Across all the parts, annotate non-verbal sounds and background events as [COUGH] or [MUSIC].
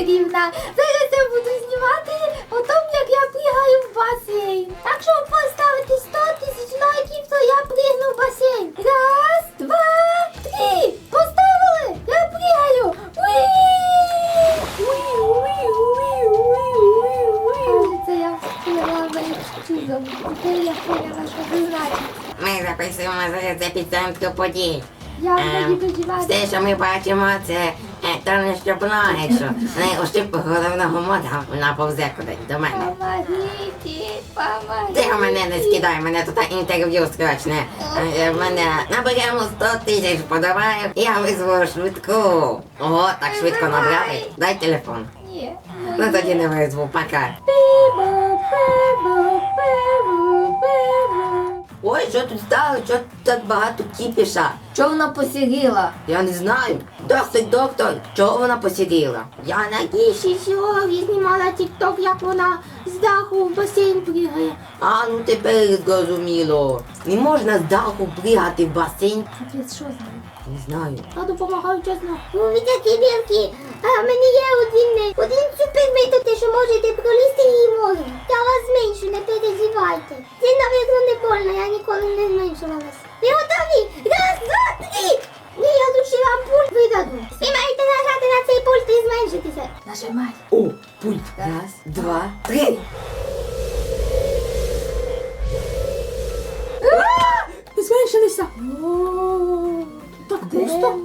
чарівна. Зараз я буду знімати о том, як я пригаю в басейн. Так що поставити 100 тисяч лайків, то я пригну в басейн. Раз, два, три. Поставили? Я пригаю. Кажеться, я чудом. Тепер я поняла, що. Ми записуємо зараз епіцентр подій. Я Ем, вже відчуваю. Все, що ми бачимо, це е, не що не ощупу головного мозга, вона повзе кудись до мене. Помогите, помогите. Ти мене не скидай, мене тут інтерв'ю срочне. Е, Мене наберемо 100 тисяч подаваю, я визву швидку. Ого, так швидко набрали. Дай телефон. Ні. Ну тоді не визву, пока. Пибо, пибо, пибо, пибо. Ой, що тут стало? Що тут так багато кіпіша? Чого вона посіріла? Я не знаю. Доктор, доктор, чого вона посиділа? Я на тіші сьогодні знімала тік-ток, як вона з даху в басейн пригає. А ну тепер зрозуміло. Не можна з даху пригати в басейн. Капець, що з ним? Не знаю. Я допомагаю, чесно. Ну, ви такі білки. А в мене є один, один суперметод, що можете пролізти її можу. Я вас зменшу, не переживайте. Це, навірно, не больно, я ніколи не зменшувалась. Ви готові? Раз, два, три! Ні, я лучше вам пульт видаду. Ви маєте нажати на цей пульт і зменшитися. Нажимай. О, пульт. Раз, два, три. Зменшилися. Так просто.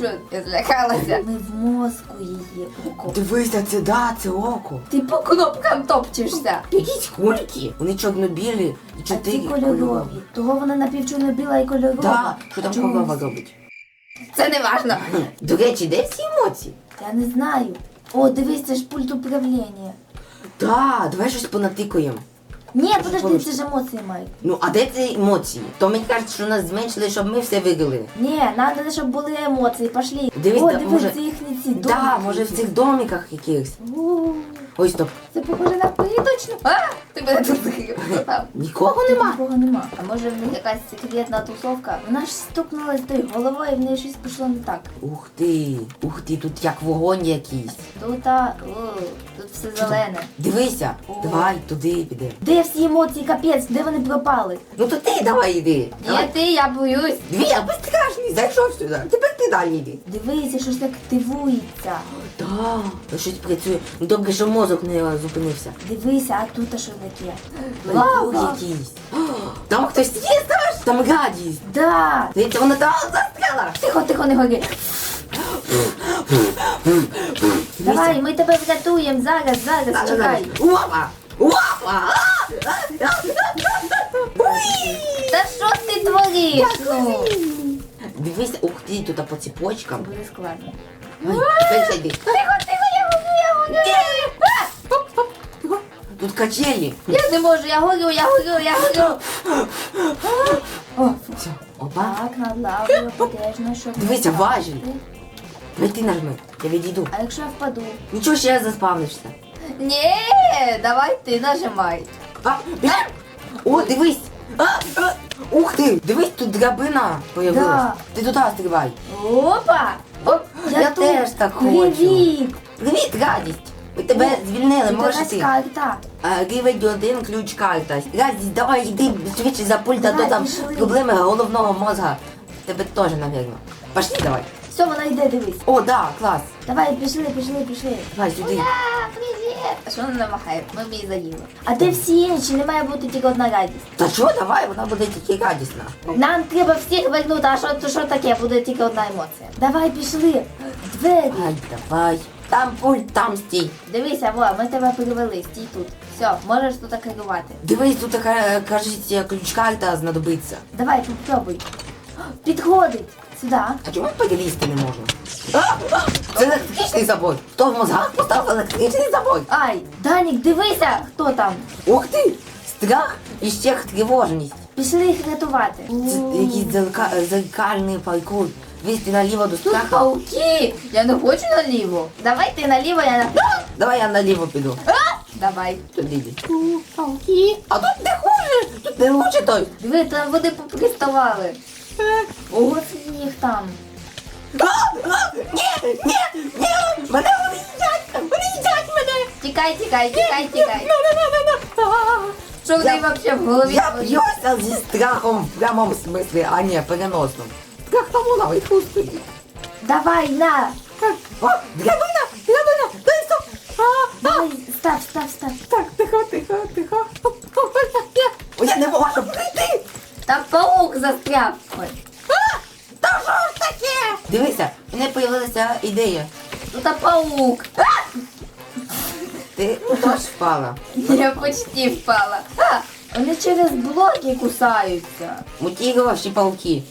Що, я злякалася? Ми в мозку її око. Дивися, це да, це око. Ти по кнопкам топчешся. Якісь кульки. Вони чорно-білі і А ці чотири кольорові. Того вона напівчорно-біла і кольорова. Так, що там Чомусь. робить? Це не важно. До речі, де всі емоції? Я не знаю. О, дивись, це ж пульт управління. Так, давай щось понатикаємо. Ні, подожди, це ж емоції мають. Ну, а де ці емоції? То мені кажуть, що нас зменшили, щоб ми все виграли. Ні, треба, щоб були емоції. Пошли. Дивись, О, да, дивись, може- це їхні ці Так, домики. може в цих домиках якихось. О, Ой, стоп. Це похоже на плиточну. А, ти мене тут закрив. Нікого нема. Нікого нема. А може в них якась секретна тусовка? Вона ж стукнулась тою головою, і в неї щось пішло не так. Ух ти, ух ти, тут як вогонь якийсь. Тут, а, о, тут все зелене. Дивися, О. давай туди підемо. Де всі емоції, капець, де вони пропали? Ну то ти давай йди. Ні, Давай. ти, я боюсь. Дві, я безстрашний, зайшов сюди. Тепер ти далі йди. Дивися, щось активується. Так, щось працює. Ну добре, що мозок не зупинився. Дивися, а тут що таке? Лава. якийсь. [GASPS] Там хтось є, знаєш? Там радість. Да. Дивіться, вона там застряла. Тихо, тихо, не горі. Давай, ми тебе врятуємо зараз, зараз, чекай. Опа! Опа! [LAUGHS] Та що ти твориш? Ну, Дивися, ух ти, тут по цепочкам. буде складно. Тихо, тихо, я горю, я горю. Тут качелі. Я не можу, я горю, я горю, я горю. О. Все, опа. Так, над лавою, обережно, щоб... не Дивися, впасти. важіль. Ти нажми, я відійду. А якщо я впаду? Нічого, ще заспавнишся. Ні, давай ти нажимай. А, бля! О, дивись! А, а, ух ти! Дивись, тут драбина появилась. Да. Ти туди стрибай. Опа! Оп, Я теж так хочу. Привіт! Привіт, радість! Ми тебе звільнили, Тут можеш ти. карта. А, Рівень один, ключ карта. Радість, давай йди швидше за пульт, а то Давай, там пішли. проблеми головного мозга. Тебе теж, напевно. Пошли давай. Все, вона йде, дивись. О, да, клас. Давай, пішли, пішли, пішли. Давай сюди. А, привіт! А що вона намахає? Ми б її заїли. А де всі інші? Не має бути тільки одна радість. Та що, давай, вона буде тільки радісна. Нам треба всіх вернути, а що, що таке? Буде тільки одна емоція. Давай, пішли. Двері. Ай, давай. Там пульт, там стій. Дивися, во, ми тебе перевели, стій тут. Все, можеш тут керувати. Дивись, тут така, кажуть, ключ карта знадобиться. Давай, попробуй. Підходить. Сюди. А чому перелізти не? А, а, це електричний забой. Хто в мозгах поставив електричний забой? Ай, Данік, дивися, хто там. Ух ти! Страх і ще тривожність. Пішли їх рятувати. Це якийсь зерка- зеркальний паркур. Вісти наліво до Тут страха. пауки. Я не хочу наліво. Давай ти наліво, я на. Давай я наліво піду. Давай. Туди йди. Пауки. А тут не хуже, тут не лучше той. Диви, там вони поприставали. Ого, це їх там. А, а, Ні, ні, ні, Тікай, тікай, тікай, тікай. Що в неї вообще в голові? Я б'юся зі страхом в прямому смислі, а не переносному. Страх там вона відпустить. Давай, на. О, драбина, драбина, дай стоп. А, а. Давай, став, став, став. Так, тихо, тихо, тихо. О, Я не можу прийти. Там паук застряв. Ой. А, Та що ж таке? Дивися, в мене появилася ідея. Тут а паук. Ти теж впала. Я почти впала. А, вони через блоки кусаються. Мутігувавші пауки.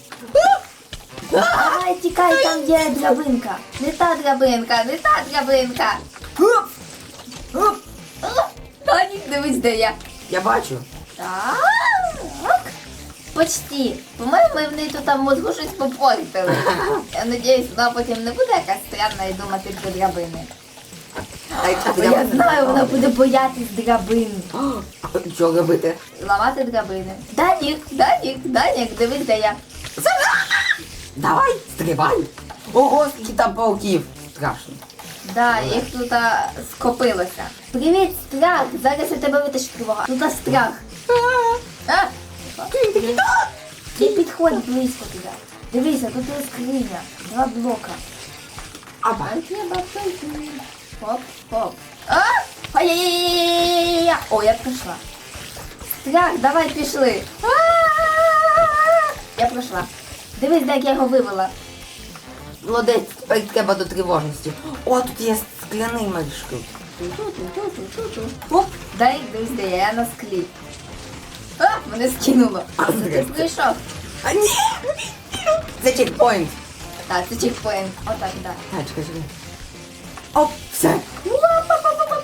Давай, тікай, там є драбинка. Не та драбинка, не та драбинка. Оп, оп. Данік, дивись, де я. Я бачу. Так. Почти. По-моєму, вони тут там мозгу щось попортили. [LAUGHS] Я надіюсь, вона потім не буде якась странна і думати про драбини. Бо я знаю, вона буде боятись драбин. [GASPS] Що робити? Ламати драбини. Данік, Данік, Данік, дивись, де я. Давай, стрибай. Ого, скільки там пауків. Страшно. Да, їх тут а, скопилося. Привіт, страх! Зараз я тебе витащу тривога. Тут а, страх. А? Ти підходь близько туди. Дивися, тут є скриня. Два блока. А треба пройти. Хоп, хоп. А! Ай-яй-яй-яй-яй-яй-яй! О, я пройшла. Страх, давай пішли. А-а-а! Я пройшла. Дивись, де як я його вивела. Молодець, тепер треба до тривожності. О, тут є скляний мишки. Оп, дай дивись, де я, я на склі. А, мене скинуло. Це ти прийшов. А ні! Це чекпоінт. Так, це чекпоінт. Отак, так. Так, чекай, чекай. Оп, все.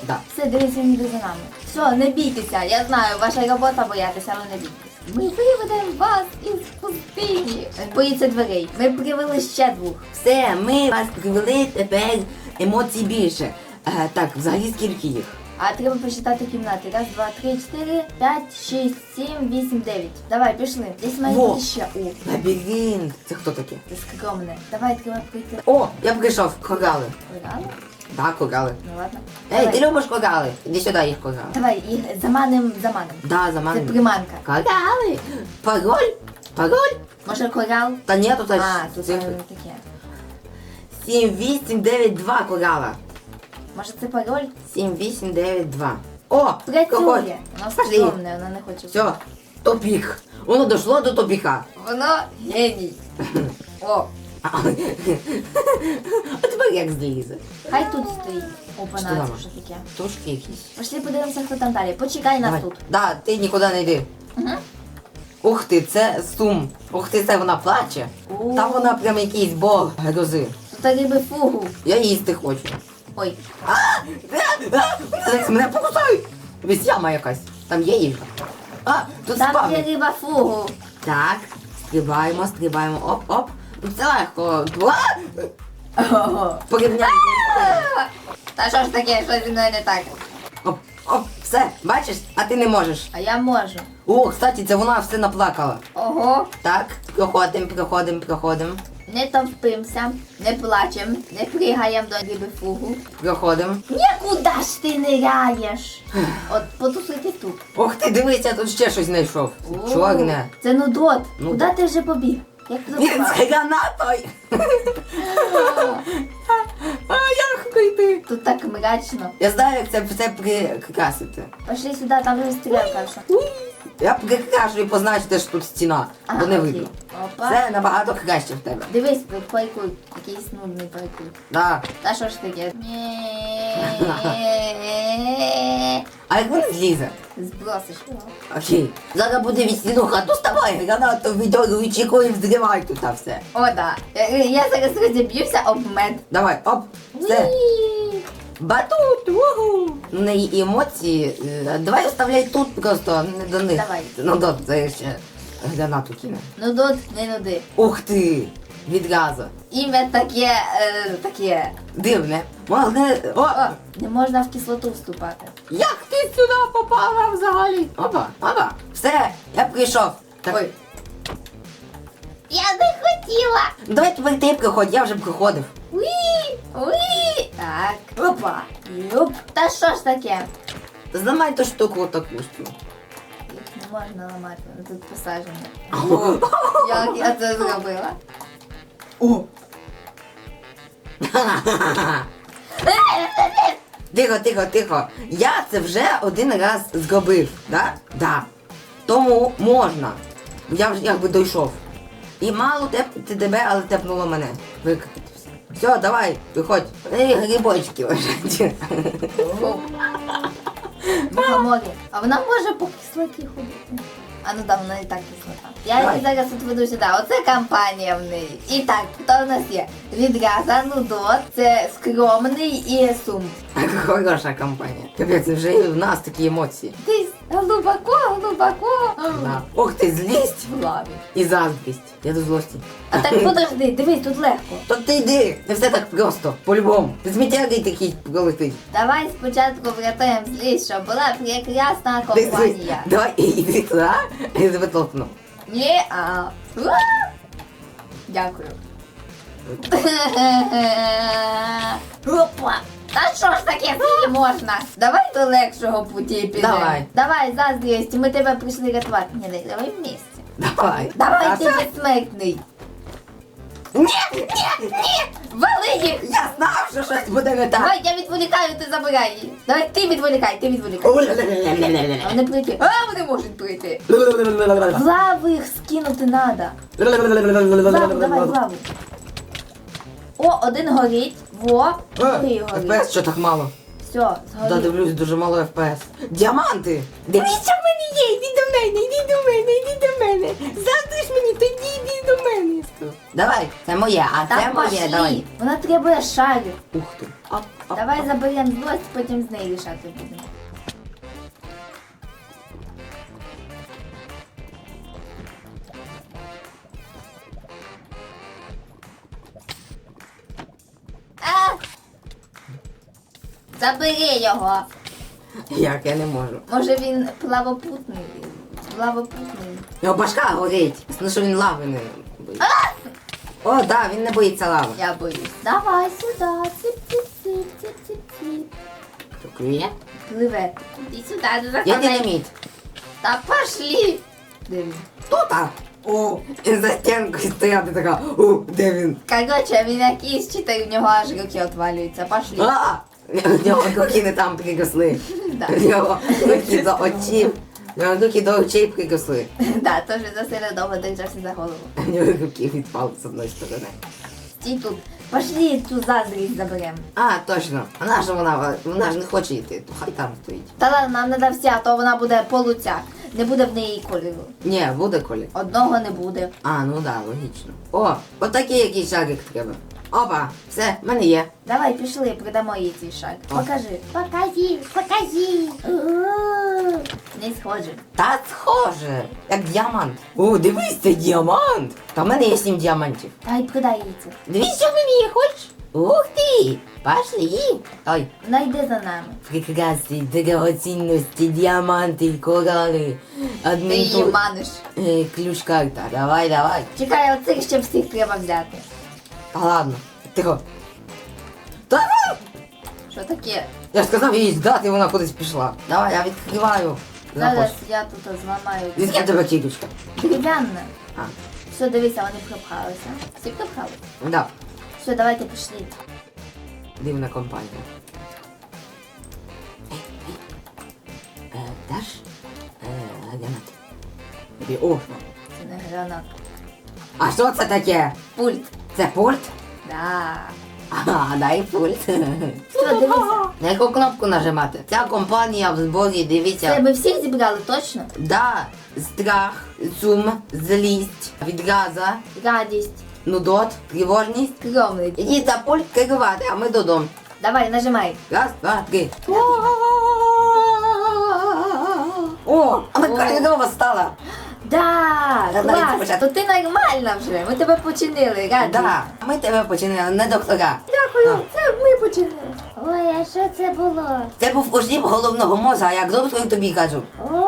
Да. Все, дивись, він йде за нами. Все, не бійтеся, я знаю, ваша робота боятися, але не бійтеся. Ми виведемо вас із пустині. Боїться дверей. Ми привели ще двох. Все, ми вас привели тепер емоцій більше. Е, так, взагалі скільки їх? А треба посчитати кімнати. Раз, два, три, чотири, п'ять, шість, сім, вісім, дев'ять. Давай, пішли. Десь має Во. бути ще. О, Лабіринт. Це хто таке? скромне. Давай, треба прийти. О, я прийшов, корали. Корали? Так, корали. Ну ладно. Ей, Давай. ти любиш корали? Іди сюди, їх корали. Давай, їх заманим, заманим. Да, за Це мене. приманка. Корали. Пароль? Пароль? Може корал? Та ні, тут А, тут цифри. воно таке. 7892 корала. Може це пароль? 7892. О, Працює. какой? Воно Пошли. скромне, воно не хоче. Все, тупик. Воно дошло до тупика. Воно геній. [LAUGHS] О, А а як злізе? хай тут стоїть. Опа, Що що таке. Точки якісь. Пошли подивимося, хто там далі. Почекай нас Давай. тут. Да, ти нікуди не йди. Угу. Ух ти, це сум. Ух ти, це вона плаче. О. Та вона прям якийсь бог грози. Тут риби фугу. Я їсти хочу. Ой, Зараз мене покусають. Весь яма якась. Там є їжа. А, тут там є риба фугу. Так, стрибаємо, стрибаємо. Оп, оп. Тут все легко. А! Порівняй. Та що ж таке, що зі мною не так? Оп, оп, все, бачиш, а ти не можеш. А я можу. О, кстати, це вона все наплакала. Ого. Так, проходимо, проходимо, проходимо, Не товпимося, не плачем, не пригаємо до риби фугу. проходимо. Нікуди ж ти ниряєш. От потусити тут. Ох ти, дивися, тут ще щось знайшов. О, Чорне. Це нудот. Ну. Куди ти вже побіг? Він з гранатою. А як прийти? Тут так мрачно. Я знаю, як це все прикрасити. Пошли сюди, там вже стрілка. Я прикрашу і позначити, що тут стіна, бо не видно. Опа. Це набагато краще в тебе. Дивись, паркуй. Якийсь нудний паркуй. Да. Та що ж таке? [LAUGHS] А як він злізе? Збросиш. Окей. Зараз буде від стіну хату ставай, гранату відьоргуй, чекою взривай тут а все. О, да. Я, я зараз розіб'юся об мед. Давай, оп, все. Батут, угу. У неї емоції. е, Давай оставляй тут просто, не до них. Давай. Ну до це ще гранату кине. Нудот, не нуди. Ух ти! Відразу. Ім'я таке, е, таке. Дивне. Могли. О! О, не можна в кислоту вступати. Як ти сюди попала взагалі? Опа, опа. Все, я прийшов. Так, Ой. Я не хотіла. Давай тепер ти приходь, я вже приходив. Уі! Уі! Так. Опа. Юп. Та що ж таке? Зламай ту штуку таку. Їх не можна ламати, вони тут посаджені. [LAUGHS] Як я це зробила? О! Тихо, тихо, тихо. Я це вже один раз зробив, да? Да. Тому можна. Я вже якби дійшов. І мало теп тебе, але тепнуло мене. Викрити все. Все, давай, виходь. Ей, грибочки лежать. А вона може по кислоті ходити. А ну да, вона і так кислота. Я її зараз відведу сюди. Оце компанія в неї. І так, хто в нас є? Відраза, Нудот, це скромний і сум. Хороша компанія. Капець, вже і в нас такі емоції. Десь глибоко, глибоко. Да. Ох ти, злість В лаві. і заздрість. Я до злості. А так [LAUGHS] подожди, дивись, тут легко. То ти йди, не все так просто, по-любому. З мітягой такий пролетить. Давай спочатку врятуємо злість, щоб була прекрасна Ти- ти- компанія. Давай, іди туди, і тебе толкну. Ні, а. Уа! Дякую. Опа! Та що ж таке не можна? Давай до легшого путі підемо. Давай. Давай, заздрість, ми тебе прийшли рятувати. Ні, давай вместе. Давай. Давай, ти безсмертний. Ні, ні, ні! Вали їх! Я знав, що щось буде не так. Давай, я відволікаю, ти забирай її. Давай, ти відволікай, ти відволікай. А вони прийти. А, вони можуть прийти. В лаву їх скинути надо. В лаву, давай, в лаву. О, один горить. Во, три горить. Без що так мало? Все, Да, згорів. дивлюсь, дуже мало ФПС. Діаманти! Дивіться, в мене є! Йди до мене, йди до мене, йди до мене! Задиш мені, тоді йди до мене. Давай, це моє, а це Так моє, пошли. давай. Вона требує шарів. Ух ти. Ап, ап, Давай заберемо злость, потім з нею рішати будемо. Забери його. Як я не можу. Може він плавопутний. Плавопутний. Його башка горить. Ну що він лави не боїться. О, да, він не боїться лави. Я боюсь. Давай сюди. Ціп-ціп-ціп, ціп-ціп-ціп. Що, клює? Пливе. Іди сюди, не Я заходи. динаміт. Та пошли. Де він? Хто там? О, він за стінкою стояти така. О, де він? Короче, він якийсь читає, в нього аж руки отвалюються. Пошли. А! В нього не там прикосли. В нього руки до очів. В нього руки до очей прикосли. Да, теж засиле довго держався за голову. В нього руки відпали з одної сторони. Стій тут. Пошли цю заздрість заберемо. А, точно. Вона ж вона, вона ж не хоче йти, то хай там стоїть. Та ладно, нам не дався, а то вона буде полуцяк. Не буде в неї кольору. Ні, буде колі. Одного не буде. А, ну да, логічно. О, отакий якийсь шарик треба. Опа, все, в мене є. Давай, пішли, придамо їй цей шаг. Покажи. Покажи, покажи. О, Не схоже. Та схоже, як діамант. О, дивись, це діамант. Та в мене є сім діамантів. Дай придай їй це. Дивись, що є, хочеш? Ух ти! Пошли. Ой, Вона йде за нами. прекрасні дорогоцінності, діаманти, корали. Ти Одним її маниш. Е, ключ карта. Давай, давай. Чекай, оцих ще всіх треба взяти. Та ладно, тихо. Та ну! Що таке? Я ж сказав їй здати, вона кудись пішла. Давай, я відкриваю. Зараз я тут зламаю. Звідки в тебе кілечка? Дерев'яна. А, Все, дивися, вони пропхалися. Всі пропхали. да. Все, давайте пішли. Дивна компанія. Ей, ей. Е, даш? Е, гранат. Тобі, О, Це не гранат. А що це таке? Пульт. Це пульт? Да. Ага, дай пульт. Все, дивися. На яку кнопку нажимати? Ця компанія в зборі, Це дивіться. ми всіх зібрали, точно? Да, страх, сум, злість, відраза, Радість, нудот, тривожність. скромний. Ідіть за пульт керувати, а ми додому. Давай, нажимай. Раз, два, три. О, вона О. коридова стала. Да, навіть клас, спочатку- то ти нормальна вже. Ми тебе починили, раді. Да, ми тебе починили, не доктора. Дякую, це ми починили. Ой, а що це було? Це був ушиб головного мозга, як доктор тобі кажу. О,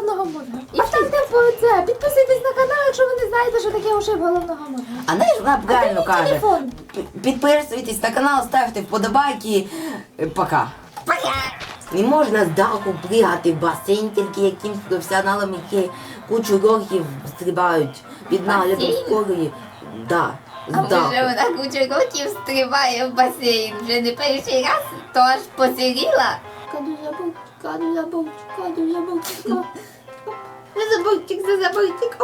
головного мозга. І ставте по це, підписуйтесь на канал, якщо ви не знаєте, що таке ушиб головного мозга. А знаєш, вона правильно каже. телефон. Підписуйтесь на канал, ставте вподобайки. Е, Пока. Не можна з даху пригати в басейн тільки якимсь професіоналам, які кучу років стрибають під наглядом Басейн? скорої. Да, з А вже вона кучу років стрибає в басейн. Вже не перший раз, то аж посіріла. Каду забув, каду забув, каду забув. За забортик, за забортик.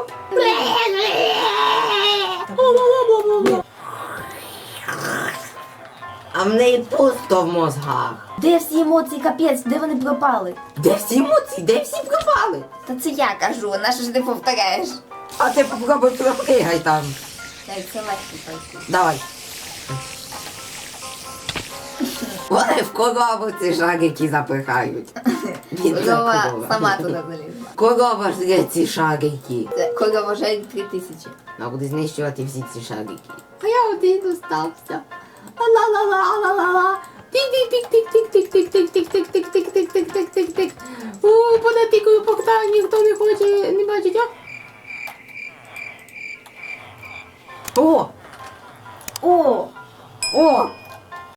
А в неї пусто в мозгах. Де всі емоції, капець, де вони пропали? Де всі емоції, де всі пропали? Та це я кажу, нащо ж ти повторяєш? А ти попробуй пропригай там. Так, це легко пройти. Давай. Вони в корову ці шарики запихають. Бідна корова. сама туди залізла. Корова жре ці шарики. Це корова жарить три тисячі. Вона буде знищувати всі ці шарики. А я один остався. Ла-ла-ла-ла-ла-ла. Тик-тик-тик-тик-тик-тик-тик-тик-тик-тик-тик-тик-тик-тик. У, понатикаю покта, ніхто не хоче, не бачить, а? О! О, О!